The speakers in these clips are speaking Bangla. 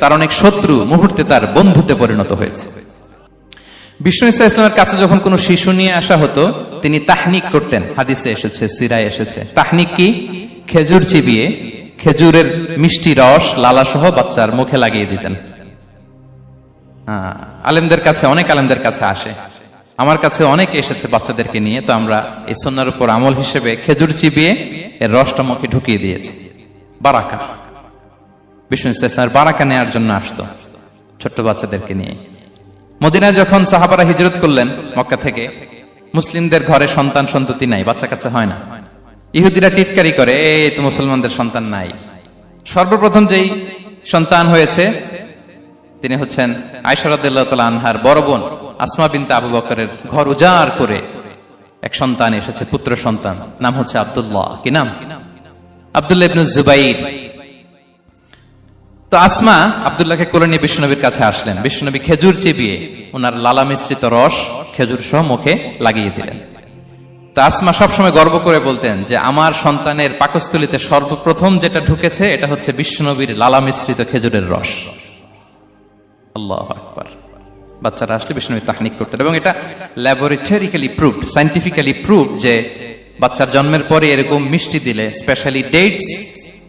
তার অনেক শত্রু মুহূর্তে তার বন্ধুতে পরিণত হয়েছে। বিষ্ণু ইসা ইসলামের কাছে যখন কোনো শিশু নিয়ে আসা হতো, তিনি তাহনিক করতেন। হাদিসে এসেছে, সিরায় এসেছে। তাহনিক কি? খেজুর চিবিয়ে খেজুরের মিষ্টি রস লালা সহ বাচ্চার মুখে লাগিয়ে দিতেন। আলেমদের কাছে, অনেক আলেমদের কাছে আসে। আমার কাছে অনেক এসেছে বাচ্চাদেরকে নিয়ে, তো আমরা এই সন্ন্যার উপর আমল হিসেবে খেজুর চিবিয়ে এর রসটা মুখে ঢুকিয়ে দিয়েছি। বারাকা। বিষ্ণু ইসলামের বারাকা নেওয়ার জন্য আসতো, ছোট্ট বাচ্চাদেরকে নিয়ে। মদিনায় যখন সাহাবারা হিজরত করলেন, মক্কা থেকে, মুসলিমদের ঘরে সন্তান সন্ততি নাই বাচ্চা কাচ্চা হয় না। ইহুদিরা টিটকারি করে, এই, তো মুসলমানদের সন্তান নাই। সর্বপ্রথম যেই সন্তান হয়েছে, তিনি হচ্ছেন আয়সরাদ্দাহ আনহার বড় বোন, আসমা বিনতে আবু বকরের ঘর উজাড় করে এক সন্তান এসেছে, পুত্র সন্তান, নাম হচ্ছে আব্দুল্লাহ। কি নাম? আব্দুল্লাহ ইবনু জুবাইর। তো আসমা আব্দুল্লাহকে কোলে নিয়ে বিষ্ণুনবীর কাছে আসলেন। বিষ্ণুনবী খেজুর চেপিয়ে ওনার লালা মিশ্রিত রস খেজুর সহ মুখে লাগিয়ে দিলেন। তো আসমা সবসময় গর্ব করে বলতেন যে, আমার সন্তানের পাকস্থলিতে সর্বপ্রথম যেটা ঢুকেছে, এটা হচ্ছে বিশ্বনবীর লালা মিশ্রিত খেজুরের রস। আল্লাহ আকবার। বাচ্চারা আসলে বিষ্ণু তাহনিক করতেন এবং এটা ল্যাবরেটরিক্যালি প্রুভড সাইন্টিফিক্যালি প্রুভড যে, বাচ্চার জন্মের পরে এরকম মিষ্টি দিলে স্পেশালি ডেটস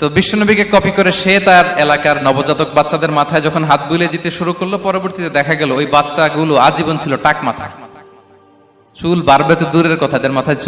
তো বিশ্বনবীকে কপি করে সে তার এলাকার নবজাতক বাচ্চাদের মাথায় যখন হাত বুলিয়ে দিতে শুরু করল, পরবর্তীতে দেখা গেল ওই বাচ্চাগুলো আজীবন ছিল টাক মাথা। চুল বাড়বে তো দূরের কথা, এদের মাথায়